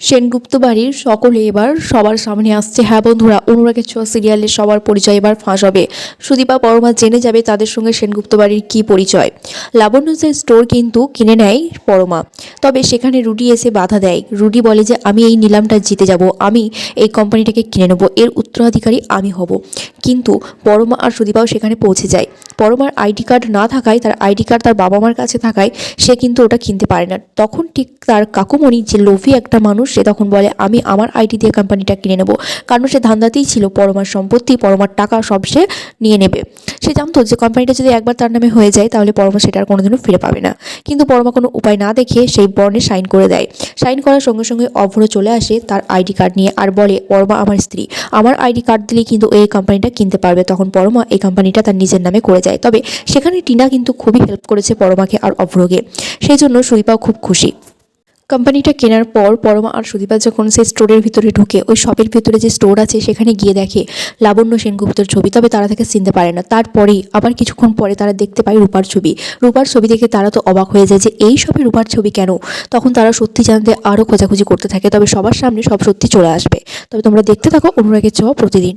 সেনগুপ্ত বাড়ির সকলে এবার সবার সামনে আসছে। হ্যাঁ বন্ধুরা, অনুরাগের ছোঁয়া সিরিয়ালের সবার পরিচয় এবার ফাঁস হবে। সুদীপা, পরমা জেনে যাবে তাদের সঙ্গে সেনগুপ্ত বাড়ির কী পরিচয়। লাবণ্যসের স্টোর কিন্তু কিনে নেয় পরমা। তবে সেখানে রুডি এসে বাধা দেয়। রুডি বলে যে, আমি এই নিলামটা জিতে যাব। আমি এই কোম্পানিটাকে কিনে নেব। এর উত্তরাধিকারী আমি হব। কিন্তু পরমা আর সুদীপাও সেখানে পৌঁছে যায়। পরমার আইডি কার্ড না থাকায়, তার আইডি কার্ড তার বাবা মার কাছে থাকায় সে কিন্তু ওটা কিনতে পারে না। তখন ঠিক তার কাকুমণি, যে লোভী একটা মানুষ সে তখন বলে, আমি আমার আইডি দিয়ে কোম্পানিটা কিনে নেব। কারণ সে ধান্দাতেই ছিল পরমার সম্পত্তি, পরমার টাকা সব সে নিয়ে নেবে। সে জানতো যে কোম্পানিটা যদি একবার তার নামে হয়ে যায়, তাহলে পরমা সেটা আর কোনোদিনও ফিরে পাবে না। কিন্তু পরমা কোনো উপায় না দেখে সেই বর্ণে সাইন করে দেয়। সাইন করার সঙ্গে সঙ্গে অভ্র চলে আসে তার আইডি কার্ড নিয়ে আর বলে, পরমা আমার স্ত্রী। আমার আইডি কার্ড দিলেই কিন্তু এই কোম্পানিটা কিনতে পারবে। তখন পরমা এই কোম্পানিটা তার নিজের নামে করে যায়। তবে সেখানে টিনা কিন্তু খুবই হেল্প করেছে পরমাকে আর অভ্রকে। সেই জন্য সুদীপাও খুব খুশি। কোম্পানিটা কেনার পর পরমা আর সুদীপা যখন সেই স্টোরের ভিতরে ঢুকে, ওই শপের ভিতরে যে স্টোর আছে সেখানে গিয়ে দেখে লাবণ্য সেনগুপ্তর ছবি। তবে তারা তাকে চিনতে পারে না। তারপরেই আবার কিছুক্ষণ পরে তারা দেখতে পায় রূপার ছবি। রূপার ছবি দেখে তারা তো অবাক হয়ে যায় যে, এই সবে রূপার ছবি কেন? তখন তারা সত্যি জানতে আরও খোঁজাখুঁজি করতে থাকে। তবে সবার সামনে সব সত্যি চলে আসবে। তবে তোমরা দেখতে থাকো অনুরাগের ছোঁয়া প্রতিদিন।